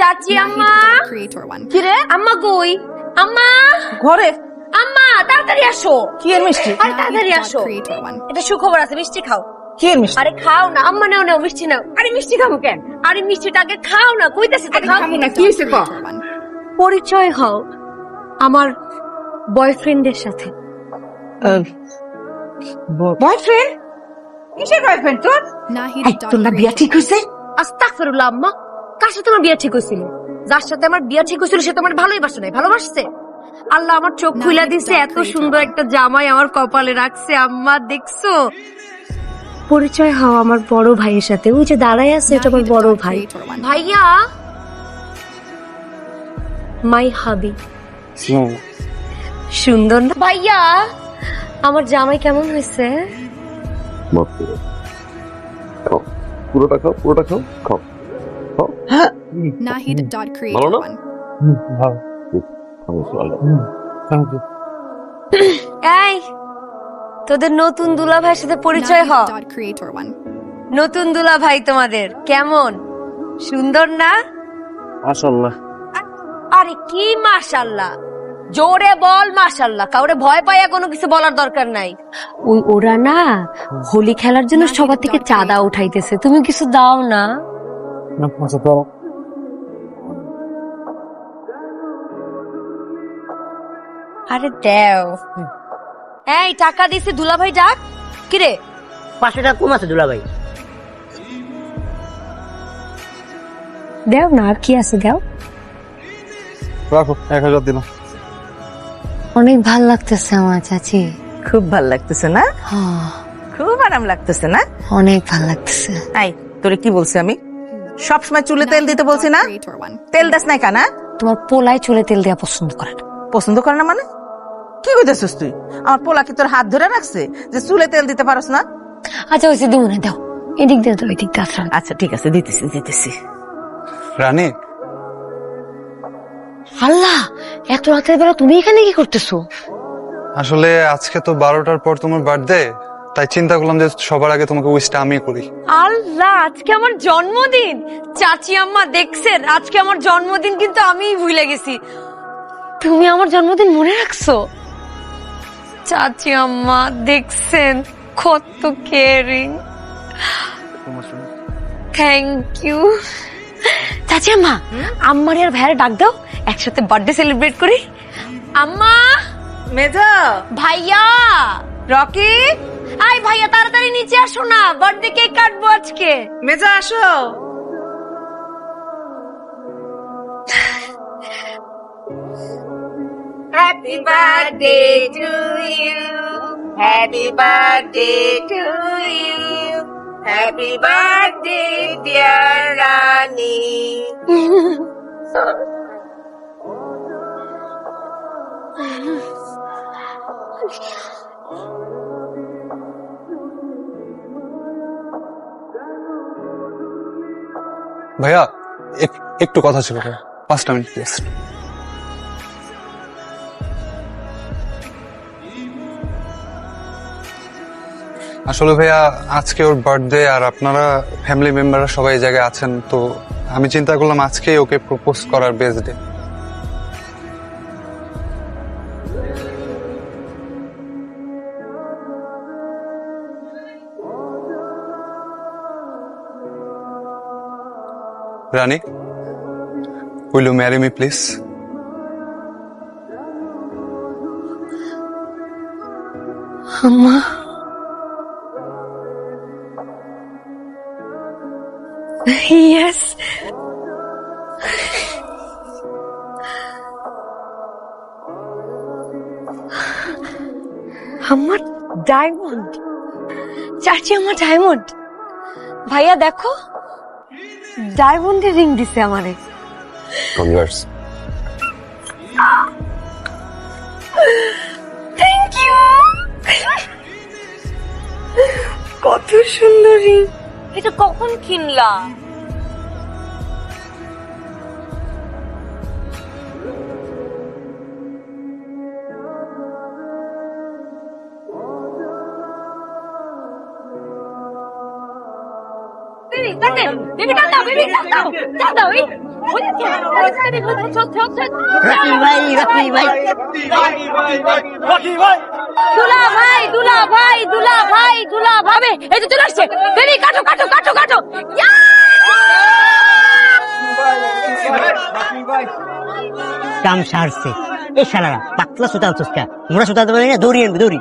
চাচি আম্মা creator one. কি রে আম্মা কই আম্মা ঘরে? আম্মা তাড়াতাড়ি আসো। কি এর মিষ্টি? আরে তাড়াতাড়ি আসো. এটা সুখবর আছে মিষ্টি খাও। কি এর মিষ্টি? আরে খাও না। আম্মা নাও নাও মিষ্টি নাও। আরে মিষ্টি খাব কেন? আরে মিষ্টিটাকে খাও না। কইতাছি তো খাও না কি হইছে ক. পরিচয় হও আমার বয়ফ্রেন্ডের সাথে। বয়ফ্রেন্ড? কিসের বয়ফ্রেন্ড তোর? Nahid এই, তোর না বিয়া ঠিক হইছে? আস্তাগফিরুল্লাহ আম্মা। কার সাথে আমার বিয়ে ঠিক হয়েছিল? যার সাথে আমার বিয়ে ঠিক হয়েছিল সে তোমার ভালোই বাসে নাই ভালোবাসছে। আল্লাহ আমার চোখ খুলে দিছে এত সুন্দর একটা জামাই আমার কপালে রাখছে আম্মা দেখছ? পরিচয় হও আমার বড় ভাইয়ের সাথে। ওই যে দাঁড়ায় আছে এটা আমার বড় ভাই। ভাইয়া? মাই হাবি। সুন্দর না? ভাইয়া? আমার জামাই কেমন হয়েছে? পুরোটা খাও পুরোটা খাও খাও। ভালো। এই তোদের নতুন সাথে পরিচয় হ. নতুন দুলা ভাই তোমাদের কেমন? সুন্দর না? মাশাআল্লাহ। আরে কি মাশাল্লাহ জোরে বল মাশাল্লাহ কাউরে ভয় পাইয়া কোনো কিছু বলার দরকার নাই। ওই ওরা না হোলি খেলার জন্য সবার থেকে চাঁদা উঠাইতেছে তুমি কিছু দাও না। আরে। দেও। এই টাকা দিছে দুলা ভাই ডাক। কিরে? পাঁচশো টাকা কম আছে দুলা ভাই দেও না আর কি আছে দেও? রাখো এক হাজার দিলাম। অনেক ভালো লাগতেছে আমার চাচি। খুব ভালো লাগতেছে না? হ্যাঁ, খুব আরাম লাগতেছে না? অনেক ভালো লাগতেছে। আই তোরে কি বলছি আমি? সবসময় চুলে তেল দিতে বলছি না? তেল দাস নাই কানা তোমার পোলায় চুলে তেল দেওয়া পছন্দ করে না। পছন্দ করে না মানে? কি কইতেছিস তুই? আমার পোলা কি তোর হাত ধরে রাখছে যে চুলে তেল দিতে পারস না? আচ্ছা ওই দিব না দাও। এদিক দিয়ে দাও এদিক দিয়ে আচ্ছা ঠিক আছে দিতেছি দিতেছি। রানী। আল্লাহ এত রাতের বেলা তুমি এখানে কি করতেছো? আসলে আজকে তো বারোটার পর তোমার বার্থডে তাই চিন্তা করলাম যে সবার আগে তোমাকে উইশটা আমি করি। আল্লাহ আজকে আমার জন্মদিন। চাচি আম্মা দেখছেন আজকে আমার জন্মদিন কিন্তু আমিই ভুলে গেছি। তুমি আমার জন্মদিন মনে রাখছো? চাচি আম্মা দেখছেন কত কেয়ারিং থ্যাংক ইউ চাচি আম্মা আম্মার আর ভাইয়ের ডাক দাও একসাথে বার্থডে সেলিব্রেট করি। আম্মা! মেজা ভাইয়া! রকি! আই ভাইয়া তাড়াতাড়ি নিচে আসো না বার্থডে কেক কাটবো আজকে। মেজা আসো। Happy birthday to you happy birthday to you happy birthday dear Rani ভাইয়া, এক- একটু কথা ছিল পাঁচটা মিনিট প্লিজ আসলে ভাইয়া, আজকে ওর বার্থডে আর আপনারা ফ্যামিলি মেম্বাররা সবাই জায়গায় আছেন, তো আমি চিন্তা করলাম আজকেই ওকে প্রপোজ করার best day Rani will you marry me please আম্মা ইয়েস আমার ডায়মন্ড চাচি আমার ডায়মন্ড ভাইয়া দেখো ডায়মন্ডের রিং দিছে আমারে। কনগ্রাটস থ্যাংক ইউ কত সুন্দর রিং। এটা কখন কিনলা ভাই দুলা ভাই দুলা ভাই দুলা ভাবে এই চলে আসছে কাটো কাটো কাটো কাটো কাম সারছে এই শালারা পাতলা সুতা আনছিস মোরা সুতা দেবে না দৌড়ি আনবি দৌড়ি